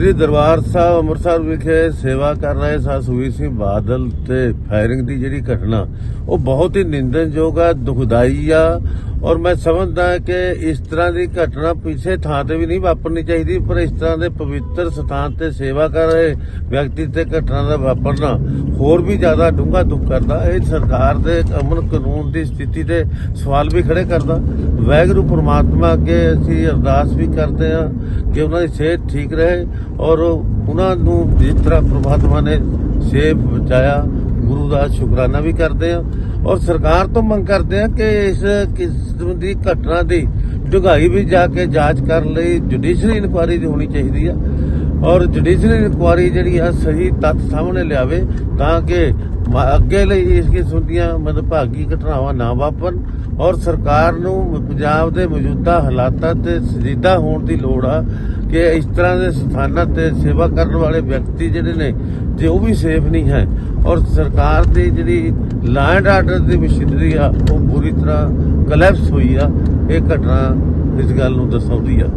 ਸ੍ਰੀ ਦਰਬਾਰ ਸਾਹਿਬ ਅੰਮ੍ਰਿਤਸਰ ਵਿਖੇ ਸੇਵਾ ਕਰ ਰਹੇ ਸਾ ਸੁਖਬੀਰ ਸਿੰਘ ਬਾਦਲ ਤੇ ਫਾਇਰਿੰਗ ਦੀ ਜਿਹੜੀ ਘਟਨਾ, ਉਹ ਬਹੁਤ ਹੀ ਨਿੰਦਨਯੋਗ ਆ, ਦੁਖਦਾਈ ਆ, ਔਰ ਮੈਂ ਸਮਝਦਾ ਕਿ ਇਸ ਤਰ੍ਹਾਂ ਦੀ ਘਟਨਾ ਕਿਸੇ ਥਾਂ ਤੇ ਵੀ ਨਹੀਂ ਵਾਪਰਨੀ ਚਾਹੀਦੀ, ਪਰ ਇਸ ਤਰ੍ਹਾਂ ਦੇ ਪਵਿੱਤਰ ਸਥਾਨ ਤੇ ਸੇਵਾ ਕਰ ਰਹੇ ਵਿਅਕਤੀ ਤੇ ਘਟਨਾ ਦਾ ਵਾਪਰਨਾ ਹੋਰ ਵੀ ਜ਼ਿਆਦਾ ਡੂੰਘਾ ਦੁੱਖ ਕਰਦਾ। ਇਹ ਸਰਕਾਰ ਦੇ ਅਮਨ ਕਾਨੂੰਨ ਦੀ ਸਥਿਤੀ ਤੇ ਸਵਾਲ ਵੀ ਖੜੇ ਕਰਦਾ। ਵਾਹਿਗੁਰੂ ਪ੍ਰਮਾਤਮਾ ਅੱਗੇ ਅਸੀਂ ਅਰਦਾਸ ਵੀ ਕਰਦੇ ਹਾਂ ਕਿ ਉਹਨਾਂ ਦੀ ਸਿਹਤ ਠੀਕ ਰਹੇ ਔਰ ਉਹਨਾਂ ਨੂੰ ਜਿਸ ਤਰ੍ਹਾਂ ਪ੍ਰਮਾਤਮਾ ਨੇ ਸੇਫ ਬਚਾਇਆ, ਗੁਰੂ ਦਾ ਸ਼ੁਕਰਾਨਾ ਵੀ ਕਰਦੇ ਆ ਔਰ ਸਰਕਾਰ ਤੋਂ ਮੰਗ ਕਰਦੇ ਆ ਕਿ ਇਸ ਕਿਸਮ ਦੀ ਘਟਨਾ ਦੀ ਡੂੰਘਾਈ ਵੀ ਜਾ ਕੇ ਜਾਂਚ ਕਰਨ ਲਈ ਜੁਡੀਸ਼ਰੀ ਇਨਕੁਆਇਰੀ ਹੋਣੀ ਚਾਹੀਦੀ ਆ। ਔਰ ਜੁਡੀਸ਼ਰੀ ਇਨਕੁਆਇਰੀ ਜਿਹੜੀ ਆ, ਸਹੀ ਤੱਥ ਸਾਹਮਣੇ ਲਿਆਵੇ ਤਾਂ ਕਿ ਅੱਗੇ ਲਈ ਇਸ ਕਿਸਮ ਦੀਆਂ ਮਦਭਾਗੀ ਘਟਨਾਵਾਂ ਨਾ ਵਾਪਰਨ ਔਰ ਸਰਕਾਰ ਨੂੰ ਪੰਜਾਬ ਦੇ ਮੌਜੂਦਾ ਹਾਲਾਤਾਂ ਤੇ ਸਜੀਦਾ ਹੋਣ ਦੀ ਲੋੜ ਆ। ਕਿ ਇਸ ਤਰ੍ਹਾਂ ਦੇ ਸਥਾਨਾਂ ਤੇ ਸੇਵਾ ਕਰਨ ਵਾਲੇ ਵਿਅਕਤੀ ਜਿਹੜੇ ਨੇ, ਜੇ ਉਹ ਵੀ ਸੇਫ ਨਹੀਂ ਹੈ ਔਰ ਸਰਕਾਰ ਦੀ ਜਿਹੜੀ ਲੈਂਡ ਆਰਡਰ ਦੀ ਮਸ਼ੀਨਰੀ ਆ, ਉਹ ਪੂਰੀ ਤਰ੍ਹਾਂ ਕਲੈਪਸ ਹੋਈ ਆ, ਇਹ ਘਟਨਾ ਇਸ ਗੱਲ ਨੂੰ ਦਰਸਾਉਂਦੀ ਆ।